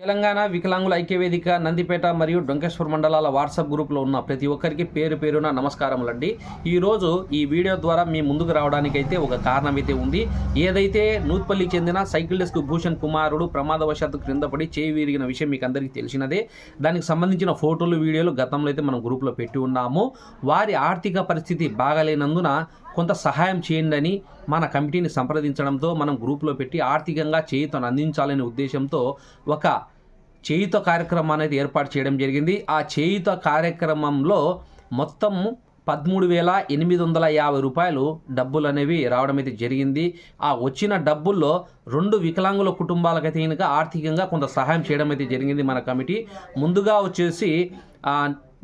తెలంగాణ వికలాంగుల ఐక్యవేదిక నందిపేట మరియు డొంకేశ్వర్ మండలాల వాట్సాప్ గ్రూప్లో ఉన్న ప్రతి ఒక్కరికి పేరు పేరున నమస్కారములండి. ఈరోజు ఈ వీడియో ద్వారా మీ ముందుకు రావడానికైతే ఒక కారణం అయితే ఉంది. ఏదైతే నూత్పల్లికి చెందిన సైకిల్ డెస్క్ భూషణ్ కుమారుడు ప్రమాదవశాత్తు క్రింద పడి చేయి విరిగిన విషయం మీకు అందరికీ తెలిసినదే. దానికి సంబంధించిన ఫోటోలు వీడియోలు గతంలో అయితే మనం గ్రూప్లో పెట్టి ఉన్నాము. వారి ఆర్థిక పరిస్థితి బాగాలేనందున కొంత సహాయం చేయండి అని మన కమిటీని సంప్రదించడంతో మనం గ్రూప్లో పెట్టి ఆర్థికంగా చేయుతను అందించాలనే ఉద్దేశంతో ఒక చేయుత కార్యక్రమం అనేది ఏర్పాటు చేయడం జరిగింది. ఆ చేయుత కార్యక్రమంలో మొత్తం పదమూడు వేల ఎనిమిది వందల యాభై రూపాయలు డబ్బులు అనేవి రావడం అయితే జరిగింది. ఆ వచ్చిన డబ్బుల్లో రెండు వికలాంగుల కుటుంబాలకైతే కనుక ఆర్థికంగా కొంత సహాయం చేయడం అయితే జరిగింది మన కమిటీ. ముందుగా వచ్చేసి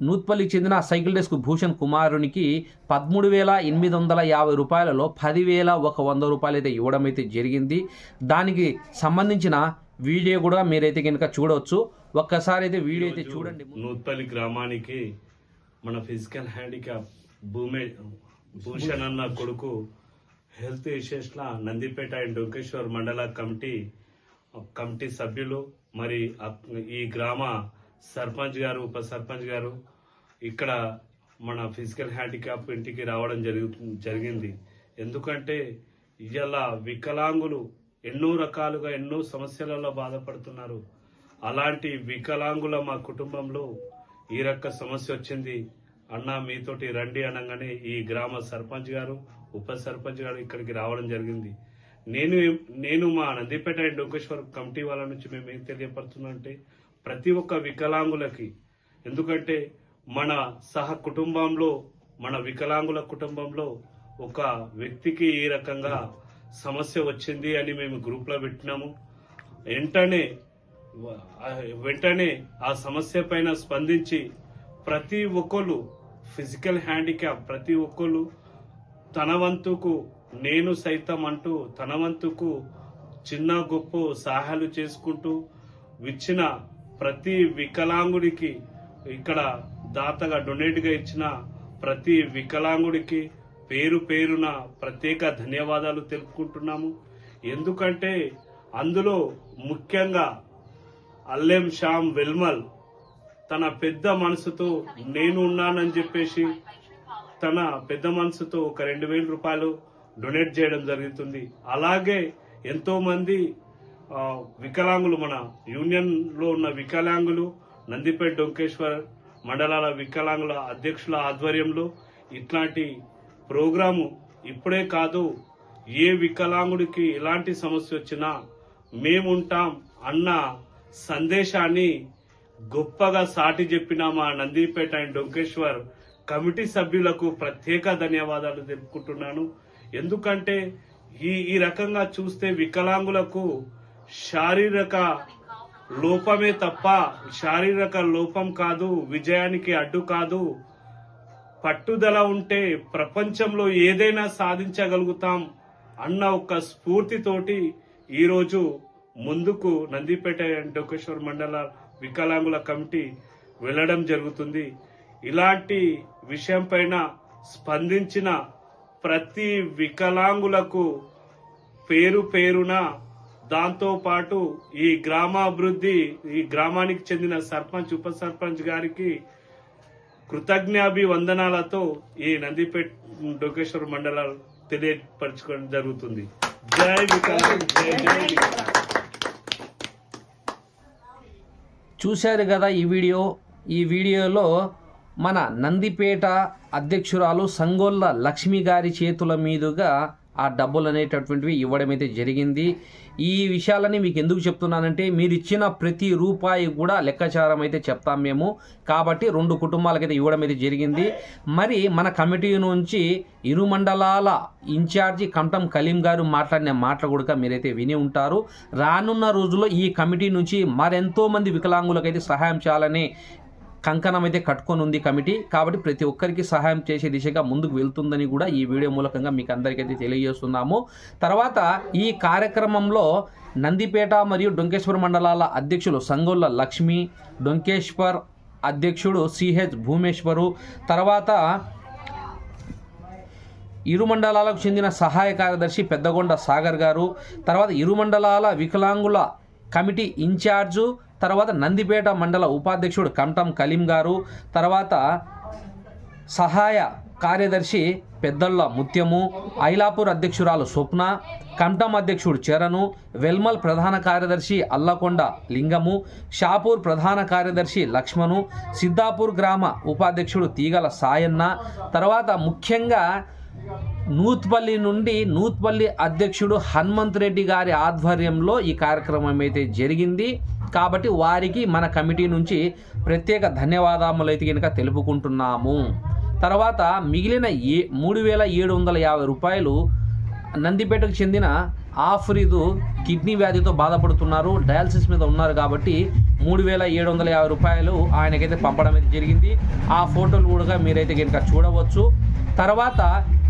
నూత్పల్లికి చెందిన సైకిల్ డెస్క్ భూషణ్ కుమారునికి పదమూడు వేల ఎనిమిది వందల యాభై రూపాయలలో పదివేల ఒక వంద రూపాయలు అయితే ఇవ్వడం అయితే జరిగింది. దానికి సంబంధించిన వీడియో కూడా మీరైతే కనుక చూడవచ్చు ఒక్కసారి అయితే వీడియో అయితే చూడండి. నూత్పల్లి గ్రామానికి మన ఫిజికల్ హ్యాండిక్యాప్ భూమే భూషణ్ అన్న కొడుకు హెల్త్ ఇష్యూస్ల నందిపేట అండ్ డొంకేశ్వర్ మండల కమిటీ కమిటీ సభ్యులు మరి ఈ గ్రామ సర్పంచ్ గారు ఉప సర్పంచ్ గారు ఇక్కడ మన ఫిజికల్ హ్యాండిక్యాప్ ఇంటికి రావడం జరుగు జరిగింది. ఎందుకంటే ఇవాళ వికలాంగులు ఎన్నో రకాలుగా ఎన్నో సమస్యలలో బాధపడుతున్నారు. అలాంటి వికలాంగుల మా కుటుంబంలో ఈ రక్క సమస్య వచ్చింది. అన్న మీతోటి రండి అనగానే ఈ గ్రామ సర్పంచ్ గారు ఉప సర్పంచ్ గారు ఇక్కడికి రావడం జరిగింది. నేను నేను మా నందిపేట అండ్ డొంకేశ్వర్ కమిటీ వాళ్ళ నుంచి మేము ఏం తెలియపరుస్తున్నాం అంటే ప్రతి ఒక్క వికలాంగులకి ఎందుకంటే మన సహ కుటుంబంలో మన వికలాంగుల కుటుంబంలో ఒక వ్యక్తికి ఈ రకంగా సమస్య వచ్చింది అని మేము గ్రూప్లో పెట్టినాము. వెంటనే వెంటనే ఆ సమస్య పైన స్పందించి ప్రతి ఒక్కరు ఫిజికల్ హ్యాండిక్యాప్ ప్రతి ఒక్కరు తన వంతుకు నేను సైతం అంటూ తన వంతుకు చిన్న గొప్ప సహాయాలు చేసుకుంటూ ఇచ్చిన ప్రతి వికలాంగుడికి ఇక్కడ దాతగా డొనేట్గా ఇచ్చిన ప్రతి వికలాంగుడికి పేరు పేరున ప్రత్యేక ధన్యవాదాలు తెలుపుకుంటున్నాము. ఎందుకంటే అందులో ముఖ్యంగా అల్లెం శ్యామ్ వెల్మల్ తన పెద్ద మనసుతో నేను ఉన్నానని చెప్పేసి తన పెద్ద మనసుతో ఒక రెండు వేల రూపాయలు డొనేట్ చేయడం జరుగుతుంది. అలాగే ఎంతో మంది వికలాంగులు మన యూనియన్లో ఉన్న వికలాంగులు నందిపేట డొంకేశ్వర్ మండలాల వికలాంగుల అధ్యక్షుల ఆధ్వర్యంలో ఇట్లాంటి ప్రోగ్రాము ఇప్పుడే కాదు ఏ వికలాంగుడికి ఎలాంటి సమస్య వచ్చినా మేముంటాం అన్న సందేశాన్ని గొప్పగా సాటి చెప్పిన మా నందిపేట అండ్ డొంకేశ్వర్ కమిటీ సభ్యులకు ప్రత్యేక ధన్యవాదాలు తెలుపుకుంటున్నాను. ఎందుకంటే ఈ ఈ రకంగా చూస్తే వికలాంగులకు శారీరక లోపమే తప్ప శారీరక లోపం కాదు విజయానికి అడ్డు కాదు పట్టుదల ఉంటే ప్రపంచంలో ఏదైనా సాధించగలుగుతాం అన్న ఒక స్ఫూర్తితోటి ఈరోజు ముందుకు నందిపేట డొకేశ్వర్ మండల వికలాంగుల కమిటీ వెళ్ళడం జరుగుతుంది. ఇలాంటి విషయం పైన స్పందించిన ప్రతి వికలాంగులకు పేరు పేరున దాంతో పాటు ఈ గ్రామాభివృద్ధి ఈ గ్రామానికి చెందిన సర్పంచ్ ఉప సర్పంచ్ గారికి కృతజ్ఞాభివందనాలతో ఈ నందిపేట్ డోకేశ్వర మండలాలు తెలియపరచుకోవడం జరుగుతుంది. జై చూశారు కదా ఈ వీడియో? ఈ వీడియోలో మన నందిపేట అధ్యక్షురాలు సంగోళ్ళ లక్ష్మి గారి చేతుల మీదుగా ఆ డబ్బులు అనేటటువంటివి ఇవ్వడం అయితే జరిగింది. ఈ విషయాలని మీకు ఎందుకు చెప్తున్నానంటే మీరు ఇచ్చిన ప్రతి రూపాయి కూడా లెక్కాచారం అయితే చెప్తాం మేము. కాబట్టి రెండు కుటుంబాలకైతే ఇవ్వడం అయితే జరిగింది. మరి మన కమిటీ నుంచి ఇరు మండలాల ఇన్ఛార్జి కంటం కలీం గారు మాట్లాడిన మాటలు కూడా మీరైతే విని ఉంటారు. రానున్న రోజుల్లో ఈ కమిటీ నుంచి మరెంతో మంది వికలాంగులకైతే సహాయం చేయాలని కంకణం అయితే కట్టుకొని ఉంది కమిటీ. కాబట్టి ప్రతి ఒక్కరికి సహాయం చేసే దిశగా ముందుకు వెళ్తుందని కూడా ఈ వీడియో మూలకంగా మీకు అందరికైతే తెలియజేస్తున్నాము. తర్వాత ఈ కార్యక్రమంలో నందిపేట మరియు డొంకేశ్వర మండలాల అధ్యక్షులు సంగోళ్ళ లక్ష్మి డొంకేశ్వర్ అధ్యక్షుడు సిహెచ్ భూమేశ్వరు తర్వాత ఇరు మండలాలకు చెందిన సహాయ కార్యదర్శి పెద్దగొండ సాగర్ గారు తర్వాత ఇరు మండలాల వికలాంగుల కమిటీ ఇన్ఛార్జు తర్వాత నందిపేట మండల ఉపాధ్యక్షుడు కంటం కలీం గారు తర్వాత సహాయ కార్యదర్శి పెద్దళ్ళ ముత్యము ఐలాపూర్ అధ్యక్షురాలు స్వప్న కంటం అధ్యక్షుడు చరణు వెల్మల్ ప్రధాన కార్యదర్శి అల్లకొండ లింగము షాపూర్ ప్రధాన కార్యదర్శి లక్ష్మణు సిద్ధాపూర్ గ్రామ ఉపాధ్యక్షుడు తీగల సాయన్న తర్వాత ముఖ్యంగా నూత్పల్లి నుండి నూత్పల్లి అధ్యక్షుడు హనుమంత్ రెడ్డి గారి ఆధ్వర్యంలో ఈ కార్యక్రమం అయితే జరిగింది కాబట్టి వారికి మన కమిటీ నుంచి ప్రత్యేక ధన్యవాదములు అయితే కనుక తెలుపుకుంటున్నాము. తర్వాత మిగిలిన ఏ మూడు వేల ఏడు వందల యాభై రూపాయలు నందిపేటకు చెందిన ఆఫ్రీదు కిడ్నీ వ్యాధితో బాధపడుతున్నారు. డయాలసిస్ మీద ఉన్నారు కాబట్టి మూడు వేల ఏడు వందల యాభై రూపాయలు ఆయనకైతే పంపడం అయితే జరిగింది. ఆ ఫోటోలు కూడా మీరైతే కనుక చూడవచ్చు. తర్వాత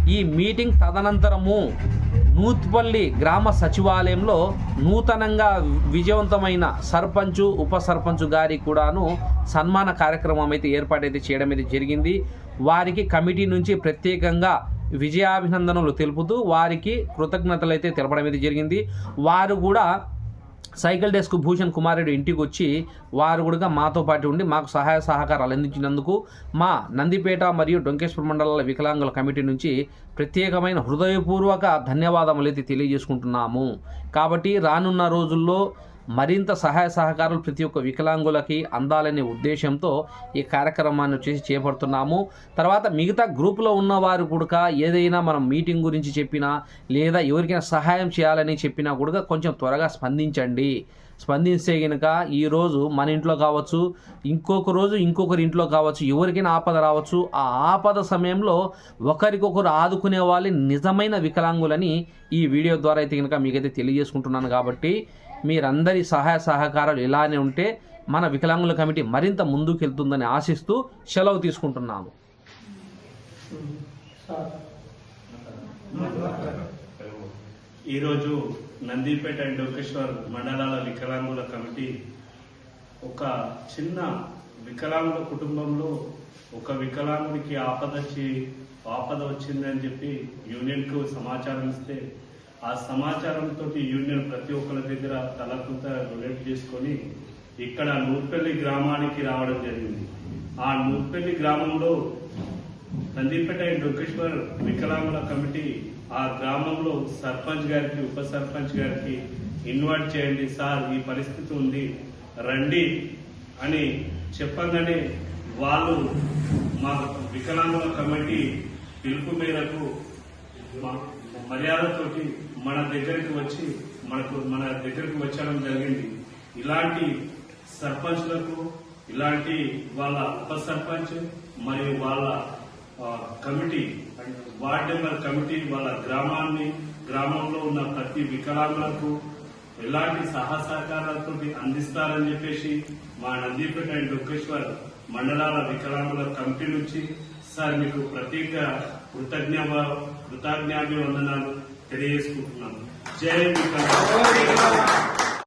ఈ మీటింగ్ తదనంతరము నూత్పల్లి గ్రామ సచివాలయంలో నూతనంగా విజయవంతమైన సర్పంచు ఉప సర్పంచు గారి కూడాను సన్మాన కార్యక్రమం అయితే ఏర్పాటైతే చేయడం అయితే జరిగింది. వారికి కమిటీ నుంచి ప్రత్యేకంగా విజయాభినందనలు తెలుపుతూ వారికి కృతజ్ఞతలు అయితే తెలపడం అయితే జరిగింది. వారు కూడా సైకిల్ డెస్క్ భూషణ్ కుమార్ ఇంటికి వచ్చి వారు కూడా మాతో పాటు ఉండి మాకు సహాయ సహకారాలు అందించినందుకు మా నందిపేట మరియు డొంకేశ్వర మండలాల వికలాంగుల కమిటీ నుంచి ప్రత్యేకమైన హృదయపూర్వక ధన్యవాదములు అయితే తెలియజేసుకుంటున్నాము. కాబట్టి రానున్న రోజుల్లో మరింత సహాయ సహకారాలు ప్రతి ఒక్క వికలాంగులకి అందాలనే ఉద్దేశంతో ఈ కార్యక్రమాన్ని వచ్చేసి చేపడుతున్నాము. తర్వాత మిగతా గ్రూపులో ఉన్నవారు కూడా ఏదైనా మనం మీటింగ్ గురించి చెప్పినా లేదా ఎవరికైనా సహాయం చేయాలని చెప్పినా కూడా కొంచెం త్వరగా స్పందించండి. స్పందిస్తే కనుక ఈరోజు మన ఇంట్లో కావచ్చు ఇంకొక రోజు ఇంకొకరి ఇంట్లో కావచ్చు ఎవరికైనా ఆపద రావచ్చు. ఆ ఆపద సమయంలో ఒకరికొకరు ఆదుకునే వాళ్ళని నిజమైన వికలాంగులని ఈ వీడియో ద్వారా అయితే కనుక మీకైతే తెలియజేసుకుంటున్నాను కాబట్టి మీరందరి సహాయ సహకారాలు ఇలానే ఉంటే మన వికలాంగుల కమిటీ మరింత ముందుకెళ్తుందని ఆశిస్తూ సెలవు తీసుకుంటున్నాము. ఈరోజు నందిపేట అండ్ డోకేశ్వర్ మండలాల వికలాంగుల కమిటీ ఒక చిన్న వికలాంగుల కుటుంబంలో ఒక వికలాంగుడికి ఆపద వచ్చి ఆపద వచ్చిందని చెప్పి యూనియన్కు సమాచారం ఇస్తే ఆ సమాచారంతో యూనియన్ ప్రతి ఒక్కరి దగ్గర తలకుంత డొనేట్ చేసుకొని ఇక్కడ నూర్పల్లి గ్రామానికి రావడం జరిగింది. ఆ నూర్పల్లి గ్రామంలో నందిపేట అండ్ డొకేశ్వర్ వికలాంగుల కమిటీ ఆ గ్రామంలో సర్పంచ్ గారికి ఉప సర్పంచ్ గారికి ఇన్వైట్ చేయండి సార్ ఈ పరిస్థితి ఉంది రండి అని చెప్పగానే వాళ్ళు మా వికలాంగుల కమిటీ పిలుపు మేరకు మర్యాదతోటి మన దగ్గరికి వచ్చి మనకు మన దగ్గరికి వచ్చడం జరిగింది. ఇలాంటి సర్పంచ్లకు ఇలాంటి వాళ్ళ ఉప సర్పంచ్ మరియు వాళ్ళ కమిటీ వార్డ్ మెంబర్ కమిటీ వాళ్ళ గ్రామాన్ని గ్రామంలో ఉన్న ప్రతి వికలాంగులకు ఎలాంటి సహసహకారాలతో అందిస్తారని చెప్పేసి మా నందీపేట అండ్ దుఃఖేశ్వర్ మండలాల వికలాంగుల కమిటీ నుంచి సార్ మీకు ప్రత్యేక కృతజ్ఞ కృతజ్ఞాభివందనాలు. తెలియజేసుకుంటున్నాను. జై వికాస్